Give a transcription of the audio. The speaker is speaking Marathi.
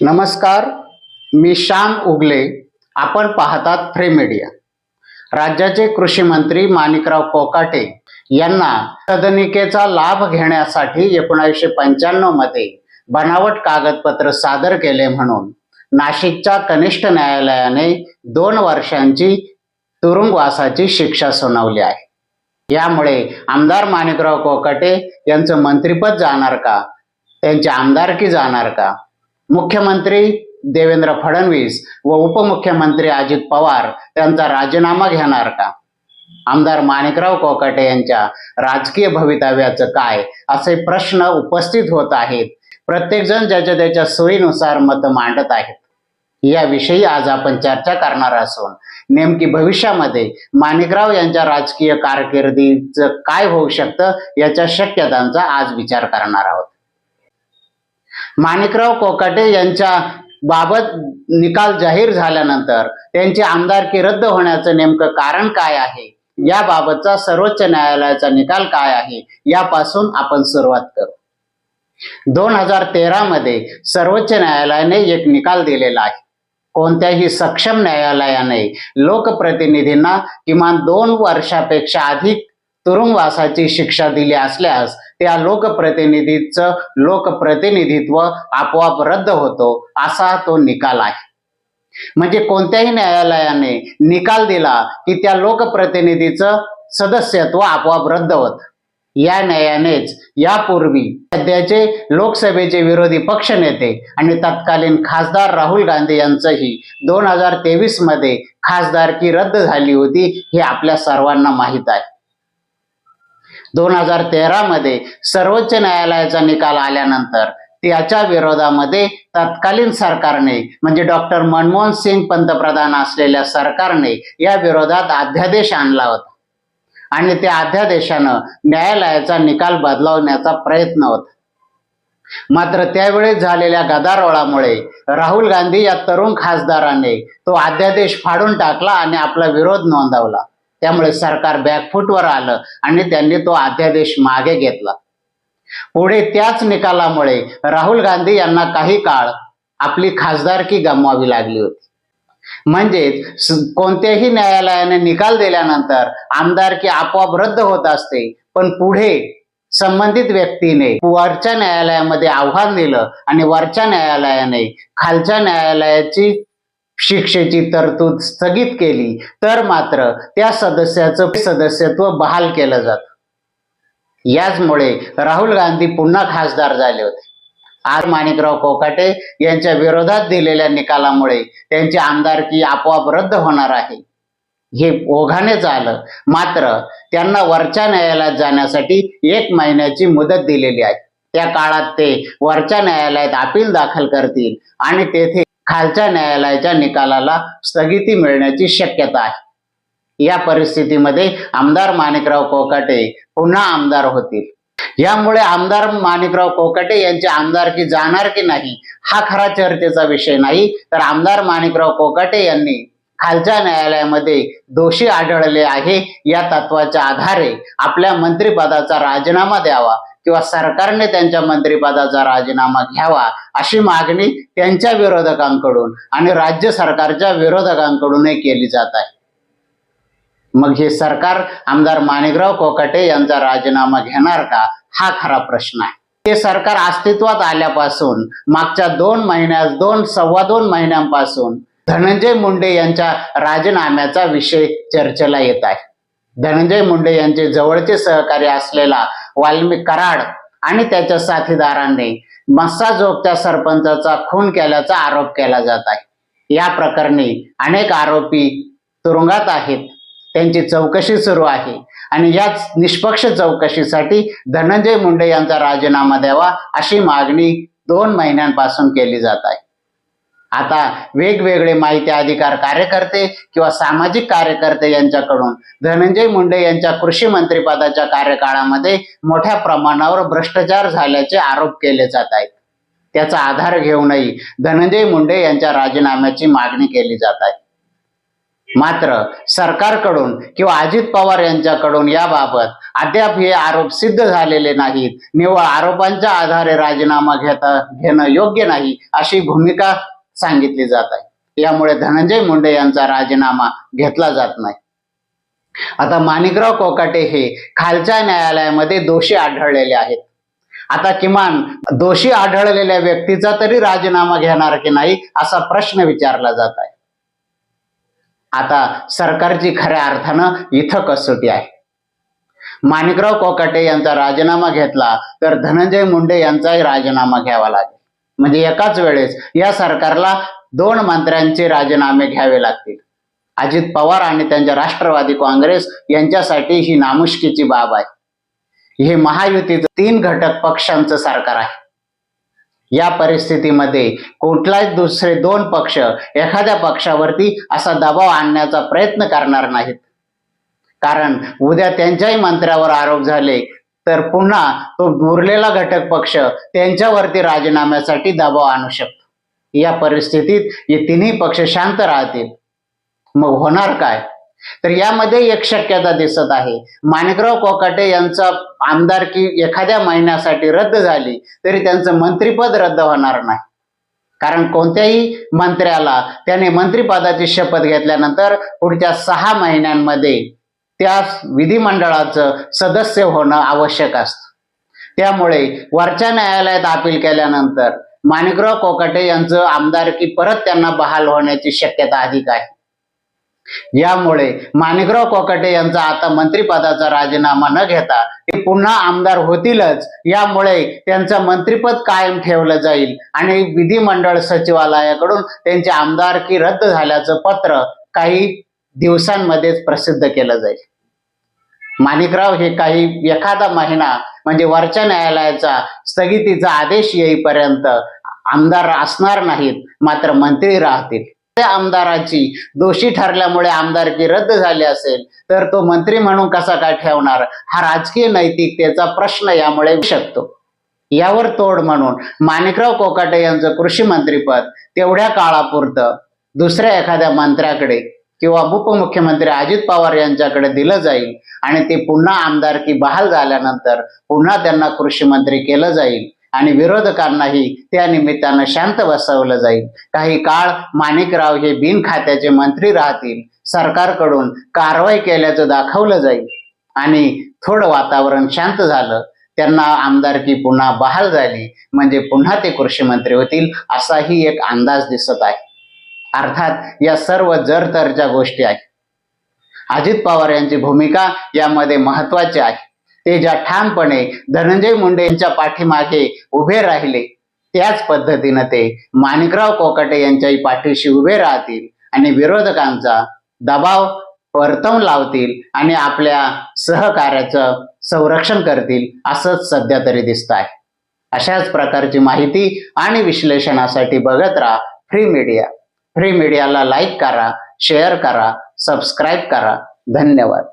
नमस्कार मी श्याम उगले. आपण पाहतात फ्री मीडिया. राज्याचे कृषी मंत्री माणिकराव कोकाटे यांना सदनिकेचा लाभ घेण्यासाठी एकोणीसशे पंच्याण्णवमध्ये बनावट कागदपत्र सादर केले म्हणून नाशिकच्या कनिष्ठ न्यायालयाने दोन वर्षांची तुरुंगवासाची शिक्षा सुनावली आहे. यामुळे आमदार माणिकराव कोकाटे यांचं मंत्रिपद जाणार का? त्यांची आमदारकी जाणार का? मुख्यमंत्री देवेंद्र फडणवीस व उपमुख्यमंत्री अजित पवार त्यांचा राजीनामा घेणार का? आमदार माणिकराव कोकाटे यांच्या राजकीय भवितव्याचं काय? असे प्रश्न उपस्थित होत आहेत. प्रत्येकजण ज्याच्या त्याच्या सोयीनुसार मत मांडत आहेत. याविषयी आज आपण चर्चा करणार असून नेमकी भविष्यामध्ये माणिकराव यांच्या राजकीय कारकिर्दीचं काय होऊ शकतं याच्या शक्यतांचा आज विचार करणार आहोत. माणिकराव कोकाटे यांच्या बाबत निकाल जाहीर झाल्यानंतर त्यांची आमदारकी रद्द होण्याचं नेमकं कारण काय आहे? याबाबतचा सर्वोच्च न्यायालयाचा निकाल काय आहे? यापासून आपण सुरुवात करू. दोन हजार तेरा मध्ये सर्वोच्च न्यायालयाने एक निकाल दिलेला आहे. कोणत्याही सक्षम न्यायालयाने लोकप्रतिनिधींना किमान दोन वर्षापेक्षा अधिक तुरुंगवासाची शिक्षा दिली असल्यास त्या लोकप्रतिनिधीचं लोकप्रतिनिधित्व आपोआप रद्द होतो असा तो निकाल आहे. म्हणजे कोणत्याही न्यायालयाने निकाल दिला की त्या लोकप्रतिनिधीचं सदस्यत्व आपोआप रद्द होत. या न्यायानेच यापूर्वी सध्याचे लोकसभेचे विरोधी पक्षनेते आणि तत्कालीन खासदार राहुल गांधी यांचंही दोन हजार तेवीसमध्ये खासदारकी रद्द झाली होती हे आपल्या सर्वांना माहीत आहे. दोन हजार तेरा मध्ये सर्वोच्च न्यायालयाचा निकाल आल्यानंतर त्याच्या विरोधामध्ये तत्कालीन सरकारने म्हणजे डॉक्टर मनमोहन सिंग पंतप्रधान असलेल्या सरकारने या विरोधात अध्यादेश आणला होता. आणि त्या अध्यादेशानं न्यायालयाचा निकाल बदलवण्याचा प्रयत्न होता. मात्र त्यावेळेस झालेल्या गदारोळामुळे राहुल गांधी या तरुण खासदाराने तो अध्यादेश फाडून टाकला आणि आपला विरोध नोंदवला. त्यामुळे सरकार बॅकफूटवर आलं आणि त्यांनी तो अध्यादेश मागे घेतला. पुढे त्याच निकालामुळे राहुल गांधी यांना काही काळ आपली खासदारकी गमवावी लागली होती. म्हणजेच कोणत्याही न्यायालयाने निकाल दिल्यानंतर आमदारकी आपोआप रद्द होत असते पण पुढे संबंधित व्यक्तीने वरच्या न्यायालयामध्ये आव्हान दिलं आणि वरच्या न्यायालयाने खालच्या न्यायालयाची शिक्षेची तरतूद स्थगित केली तर मात्र त्या सदस्याचं सदस्यत्व बहाल केलं जात. याचमुळे राहुल गांधी पुन्हा खासदार झाले होते. आज माणिकराव कोकाटे यांच्या विरोधात दिलेल्या निकालामुळे त्यांची आमदारकी आपोआप रद्द होणार आहे. हे ओघानेच आलं मात्र त्यांना वरच्या न्यायालयात जाण्यासाठी एक महिन्याची मुदत दिलेली आहे. त्या काळात ते वरच्या न्यायालयात अपील दाखल करतील आणि तेथे खालच्या न्यायालयाच्या निकालाला स्थगिती मिळण्याची शक्यता आहे. या परिस्थितीमध्ये आमदार माणिकराव कोकाटे पुन्हा आमदार होतील. यामुळे आमदार माणिकराव कोकाटे यांची आमदारकी जाणार की नाही हा खरा चर्चेचा विषय नाही. तर आमदार माणिकराव कोकाटे यांनी खालच्या न्यायालयामध्ये दोषी आढळले आहे या तत्वाच्या आधारे आपल्या मंत्रिपदाचा राजीनामा द्यावा. किंवा सरकारने त्यांच्या मंत्रिपदाचा राजीनामा घ्यावा अशी मागणी त्यांच्या विरोधकांकडून आणि राज्य सरकारच्या विरोधकांकडूनही केली जात आहे. मग हे सरकार आमदार माणिकराव कोकाटे यांचा राजीनामा घेणार का? हा खरा प्रश्न आहे. ते सरकार अस्तित्वात आल्यापासून मागच्या दोन महिन्यात दोन सव्वा दोन महिन्यांपासून धनंजय मुंडे यांच्या राजीनाम्याचा विषय चर्चेला येत आहे. धनंजय मुंडे यांचे जवळचे सहकारी असलेला वाल्मिक कराड आणि त्याच्या साथीदारांनी मस्साजोगच्या सरपंचाचा खून केल्याचा आरोप केला जात आहे. या प्रकरणी अनेक आरोपी तुरुंगात आहेत. त्यांची चौकशी सुरू आहे. आणि याच निष्पक्ष चौकशीसाठी धनंजय मुंडे यांचा राजीनामा द्यावा अशी मागणी दोन महिन्यांपासून केली जात आहे. आता वेगवेगळे माहिती अधिकार कार्यकर्ते किंवा सामाजिक कार्यकर्ते यांच्याकडून धनंजय मुंडे यांच्या कृषी मंत्रीपदाच्या कार्यकाळामध्ये मोठ्या प्रमाणावर भ्रष्टाचार झाल्याचे आरोप केले जात आहेत. त्याचा आधार घेऊनही धनंजय मुंडे यांच्या राजीनाम्याची मागणी केली जात आहे. मात्र सरकारकडून किंवा अजित पवार यांच्याकडून याबाबत अद्याप हे आरोप सिद्ध झालेले नाहीत. निव्वळ आरोपांच्या आधारे राजीनामा घेता घेणं योग्य नाही अशी भूमिका सांगितली जात आहे. यामुळे धनंजय मुंडे यांचा राजीनामा घेतला जात नाही. आता माणिकराव कोकाटे हे खालच्या न्यायालयामध्ये दोषी आढळलेले आहेत. आता किमान दोषी आढळलेल्या व्यक्तीचा तरी राजीनामा घेणार की नाही असा प्रश्न विचारला जात आहे. आता सरकारची खऱ्या अर्थानं इथं कसोटी आहे. माणिकराव कोकाटे यांचा राजीनामा घेतला तर धनंजय मुंडे यांचाही राजीनामा घ्यावा लागेल. म्हणजे एकाच वेळेस या सरकारला दोन मंत्र्यांचे राजीनामे घ्यावे लागतील. अजित पवार आणि त्यांच्या राष्ट्रवादी काँग्रेस यांच्यासाठी ही नामुष्कीची बाब आहे. हे महायुतीचं तीन घटक पक्षांचं सरकार आहे. या परिस्थितीमध्ये कुठलाच दुसरे दोन पक्ष एखाद्या पक्षावरती असा दबाव आणण्याचा प्रयत्न करणार नाहीत. कारण उद्या त्यांच्याही मंत्र्यावर आरोप झाले तर पुन्हा तो उरलेला घटक पक्ष त्यांच्यावरती राजीनाम्यासाठी दबाव आणू शकतो. या परिस्थितीत हे तिन्ही पक्ष शांत राहतील. मग होणार काय? तर यामध्ये एक शक्यता दिसत आहे. माणिकराव कोकाटे यांचा आमदारकी एखाद्या महिन्यासाठी रद्द झाली तरी त्यांचं मंत्रीपद रद्द होणार नाही. कारण कोणत्याही मंत्र्याला त्याने मंत्रिपदाची शपथ घेतल्यानंतर पुढच्या सहा महिन्यांमध्ये त्या विधिमंडळाचं सदस्य होणं आवश्यक असतं. त्यामुळे वरच्या न्यायालयात अपील केल्यानंतर माणिकराव कोकाटे यांचं आमदारकी परत त्यांना बहाल होण्याची शक्यता अधिक आहे. यामुळे माणिकराव कोकाटे यांचा आता मंत्रिपदाचा राजीनामा न घेता ते पुन्हा आमदार होतीलच यामुळे त्यांचं मंत्रिपद कायम ठेवलं जाईल आणि विधिमंडळ सचिवालयाकडून त्यांची आमदारकी रद्द झाल्याचं पत्र काही दिवसांमध्येच प्रसिद्ध केलं जाईल. माणिकराव हे काही एखादा महिना म्हणजे वरच्या न्यायालयाचा स्थगितीचा आदेश येईपर्यंत आमदार असणार नाहीत मात्र मंत्री राहतील. त्या आमदाराची दोषी ठरल्यामुळे आमदारकी रद्द झाली असेल तर तो मंत्री म्हणून कसा काय ठेवणार? हा राजकीय नैतिकतेचा प्रश्न यामुळे शकतो. यावर तोड म्हणून माणिकराव कोकाटे यांचं कृषी मंत्रीपद तेवढ्या काळापुरतं दुसऱ्या एखाद्या मंत्र्याकडे किंवा उपमुख्यमंत्री अजित पवार यांच्याकडे दिलं जाईल आणि ते पुन्हा आमदारकी बहाल झाल्यानंतर पुन्हा त्यांना कृषी मंत्री केलं जाईल आणि विरोधकांनाही त्या निमित्तानं शांत बसवलं जाईल. काही काळ माणिकराव हे बिन खात्याचे मंत्री राहतील. सरकारकडून कारवाई केल्याचं दाखवलं जाईल आणि थोडं वातावरण शांत झालं. त्यांना आमदारकी पुन्हा बहाल झाली. म्हणजे पुन्हा ते कृषी मंत्री होतील असाही एक अंदाज दिसत आहे. अर्थात या सर्व जरतरच्या गोष्टी आहेत. अजित पवार यांची भूमिका यामध्ये महत्वाची आहे. ते ज्या ठामपणे धनंजय मुंडे यांच्या पाठीमागे उभे राहिले त्याच पद्धतीनं ते माणिकराव कोकाटे यांच्याही पाठीशी उभे राहतील आणि विरोधकांचा दबाव परतवून लावतील आणि आपल्या सहकार्याचं संरक्षण करतील असंच सध्या तरी दिसत आहे. अशाच प्रकारची माहिती आणि विश्लेषणासाठी बघत राहा फ्री मीडिया. फ्री मीडियाला लाईक करा शेअर करा सबस्क्राईब करा. धन्यवाद.